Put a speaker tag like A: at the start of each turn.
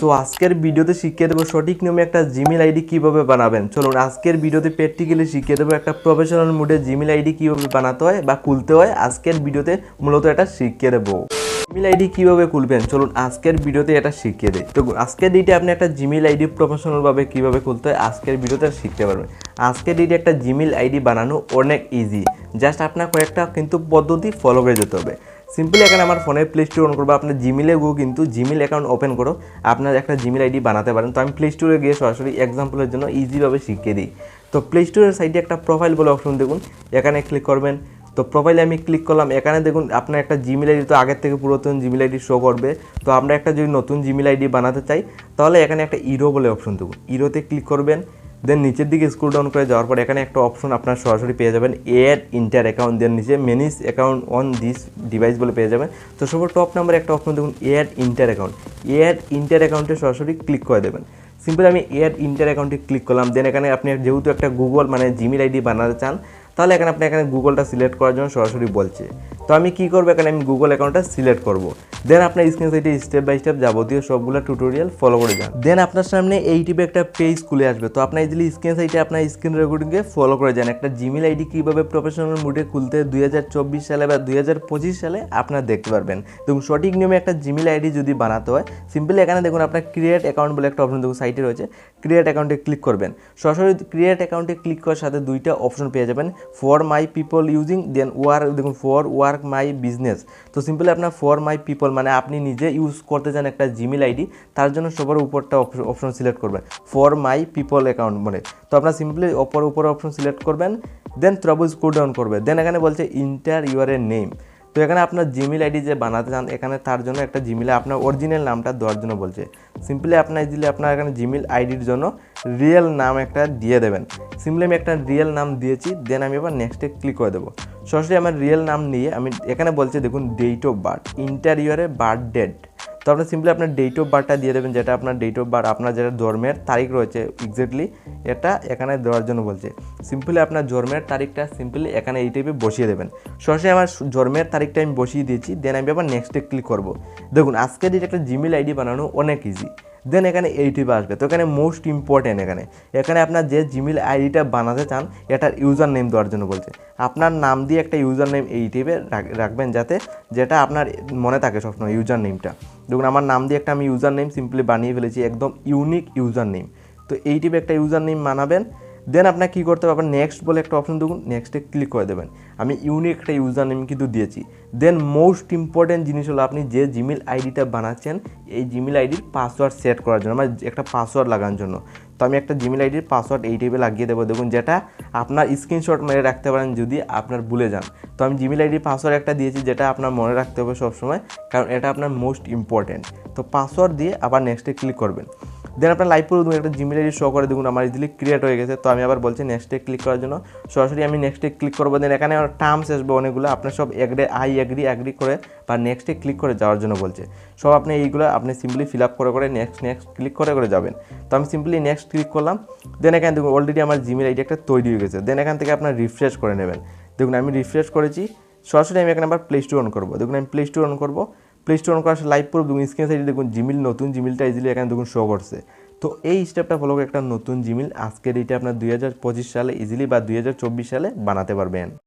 A: So আজকের ভিডিওতে শিখিয়ে দেবো সঠিক নিয়মে একটা জিমেল আইডি কীভাবে বানাবেন। চলুন, আজকের ভিডিওতে প্র্যাকটিক্যালি শিখিয়ে দেবো একটা প্রফেশনাল মুডে জিমেল আইডি কীভাবে বানাতে হয় বা খুলতে হয়। আজকের ভিডিওতে মূলত এটা শিখিয়ে দেবো। জিমেল আইডি কীভাবে খুলবেন? চলুন, আজকের ভিডিওতে এটা শিখিয়ে দেয় তো আজকের ডিটে আপনি একটা জিমেল আইডি প্রফেশনালভাবে কীভাবে খুলতে হয়, আজকের ভিডিওতে শিখতে পারবেন। আজকের ডিটে একটা জিমেল আইডি বানানো অনেক ইজি জাস্ট আপনার কয়েকটা কিন্তু পদ্ধতি ফলো করে যেতে হবে। সিম্পলি এখানে আমার ফোনে প্লে স্টোর অন করব। আপনার জিমেলে গো কিন্তু জিমেল অ্যাকাউন্ট ওপেন করো। আপনার একটা জিমেল আইডি বানাতে পারেন। তো আমি প্লে স্টোরে গিয়ে সরাসরি এক্সাম্পলের জন্য ইজিভাবে শিখিয়ে দিই। তো প্লে স্টোরের সাইডে একটা প্রোফাইল বলে অপশন দেখুন। এখানে ক্লিক করবেন। তো প্রোফাইলে আমি ক্লিক করলাম। এখানে দেখুন আপনার একটা জিমেল আইডি তো আগের থেকে পুরাতন জিমেল আইডি শো করবে। তো আমরা একটা যদি নতুন জিমেল আইডি বানাতে চাই, তাহলে এখানে একটা ইরো বলে অপশন দেখুন। ইরোতে ক্লিক করবেন। দেন নিচের দিকে স্ক্রল ডাউন করে যাওয়ার পর এখানে একটা অপশন আপনার সরাসরি পেয়ে যাবেন এড ইন্টার অ্যাকাউন্ট দেন নিচে manage account on this device বলে পেয়ে যাবেন। তো সবার টপ নাম্বারে একটা অপশন দেখুন add another account add another অ্যাকাউন্টে সরাসরি ক্লিক করে দেবেন। সিম্পল আমি এড ইন্টার অ্যাকাউন্টে ক্লিক করলাম। দেন এখানে আপনি যেহেতু একটা গুগল মানে জিমেল আইডি বানাতে চান, তাহলে এখানে আপনি এখানে গুগলটা সিলেক্ট করার জন্য সরাসরি বলছে। তো আমি কী করব? এখানে আমি গুগল অ্যাকাউন্টটা সিলেক্ট করব। দেন আপনার স্ক্রিন সাইটে স্টেপ বাই স্টেপ যাবতীয় সবগুলো টিউটোরিয়াল ফলো করে যান। দেন আপনার সামনে এই টিপে একটা পেজ খুলে আসবে। তো আপনার ইজিলি স্ক্রিন সাইটে আপনার স্ক্রিন রেকর্ডিংকে ফলো করে যান। একটা জিমেল আইডি কীভাবে প্রফেশনাল মুডে খুলতে দুই হাজার চব্বিশ সালে বা দুই হাজার পঁচিশ সালে আপনারা দেখতে পারবেন। দেখুন, সঠিক নিয়মে একটা জিমেল আইডি যদি বানাতে হয় সিম্পলি এখানে দেখুন আপনার ক্রিয়েট অ্যাকাউন্ট বলে একটা অপশন দেখুন সাইটে রয়েছে। ক্রিয়েট অ্যাকাউন্টে ক্লিক করবেন। সরাসরি ক্রিয়েট অ্যাকাউন্টে ক্লিক করার সাথে দুইটা অপশন পেয়ে যাবেন। For my people using then or দেখুন ফর ওয়ার্ক মাই বিজনেস তো সিম্পলি আপনার ফর মাই পিপল মানে আপনি নিজে ইউজ করতে চান একটা জিমেল আইডি তার জন্য সবার উপরটা অপশন সিলেক্ট করবেন। ফর মাই পিপল অ্যাকাউন্ট মানে তো আপনার সিম্পলি অপর উপর অপশন সিলেক্ট করবেন দেন ত্রবুজ কোড ডাউন করবে। দেন এখানে বলছে ইন্টার ইউর এ নেম তো এখানে আপনার জিমেল আইডি যে বানাতে চান, এখানে তার জন্য একটা জিমেলে আপনার অরিজিনাল নামটা দেওয়ার জন্য বলছে। সিম্পলি আপনার দিলে আপনার এখানে জিমেল আইডির জন্য রিয়েল নাম একটা দিয়ে দেবেন। সিম্পলি আমি একটা রিয়েল নাম দিয়েছি দেন আমি এবার নেক্সটে ক্লিক করে দেবো। সরাসরি আমার রিয়েল নাম নিয়ে আমি এখানে বলছি, দেখুন ডেট অফ বার্থ ইন্টার ইয়ারে বার্থ ডেট তো আপনি সিম্পলি আপনার ডেট অফ বার্থটা দিয়ে দেবেন, যেটা আপনার ডেট অফ বার্থ আপনার যেটা জন্মের তারিখ রয়েছে এক্স্যাক্টলি এটা এখানে দেওয়ার জন্য বলছে। সিম্পলি আপনার জন্মের তারিখটা সিম্পলি এখানে এই টাইপে বসিয়ে দেবেন। সরাসরি আমার জন্মের তারিখটা আমি বসিয়ে দিয়েছি দেন আমি আবার নেক্সটে ক্লিক করব। দেখুন, আজকের দিন একটা জিমেল আইডি বানানো অনেক ইজি দেন এখানে এই টিপে আসবে। তো এখানে মোস্ট ইম্পর্টেন্ট এখানে। এখানে আপনার যে জিমেল আইডিটা বানাতে চান, এটার ইউজার নেম দেওয়ার জন্য বলছে। আপনার নাম দিয়ে একটা ইউজার নেম এই টিপে রাখবেন যাতে যেটা আপনার মনে থাকে সবসময় ইউজার নেমটা দেখুন, আমার নাম দিয়ে একটা আমি ইউজার নেম সিম্পলি বানিয়ে ফেলেছি, একদম ইউনিক ইউজার নেম তো এই টিপে একটা ইউজার নেম বানাবেন দেন আপনার কী করতে পারবেন নেক্সট বলে একটা অপশন দেখুন। নেক্সটে ক্লিক করে দেবেন। আমি ইউনিক একটা ইউজার নেম কিন্তু দিয়েছি। দেন মোস্ট ইম্পর্ট্যান্ট জিনিস হলো আপনি যে জিমেল আইডিটা বানাচ্ছেন, এই জিমেল আইডির পাসওয়ার্ড সেট করার জন্য মানে একটা পাসওয়ার্ড লাগানোর জন্য। তো আমি একটা জিমেল আইডির পাসওয়ার্ড এই টাইপে লাগিয়ে দেবো। দেখুন, যেটা আপনার স্ক্রিনশট মেরে রাখতে পারেন যদি আপনার ভুলে যান। তো আমি জিমেল আইডির পাসওয়ার্ড একটা দিয়েছি, যেটা আপনার মনে রাখতে হবে সবসময়, কারণ এটা আপনার মোস্ট ইম্পর্ট্যান্ট তো পাসওয়ার্ড দিয়ে আবার নেক্সটে ক্লিক করবেন। দেন আপনার লাইভ দেখুন একটা জিমেল আইডি শো করে দেখুন, আমার ইজিলি ক্রিয়েট হয়ে গেছে। তো আমি আবার বলছি নেক্সটে ক্লিক করার জন্য। সরাসরি আমি নেক্সটে ক্লিক করব দেন এখানে আমার টার্মস আসবে অনেকগুলো। আপনার সব এগ্রে আই এগ্রি অ্যাগ্রি করে বা নেক্সটে ক্লিক করে যাওয়ার জন্য বলছে। সব আপনি এইগুলো আপনি সিম্পলি ফিল আপ করে করে নেক্সট নেক্সট ক্লিক করে করে যাবেন। তো আমি সিম্পলি নেক্সট ক্লিক করলাম। দেন এখানে দেখুন অলরেডি আমার জিমেল আইডি একটা তৈরি হয়ে গেছে। দেন এখান থেকে আপনার রিফ্রেশ করে নেবেন। দেখুন, আমি রিফ্রেশ করেছি। সরাসরি আমি এখানে আবার প্লে স্টোর অন করব। দেখুন, আমি প্লে স্টোর অন করব। প্লে স্টোর অন করার লাইভ করব, দেখুন স্ক্রিন সাইডে দেখুন জিমেল নতুন জিমেলটা ইজিলি এখানে দেখুন শো করছে। তো এই স্টেপটা ফলো করে একটা নতুন জিমেল আজকের এইটা আপনার দুই হাজার পঁচিশ সালে ইজিলি বা দুই হাজার চব্বিশ সালে বানাতে পারবেন।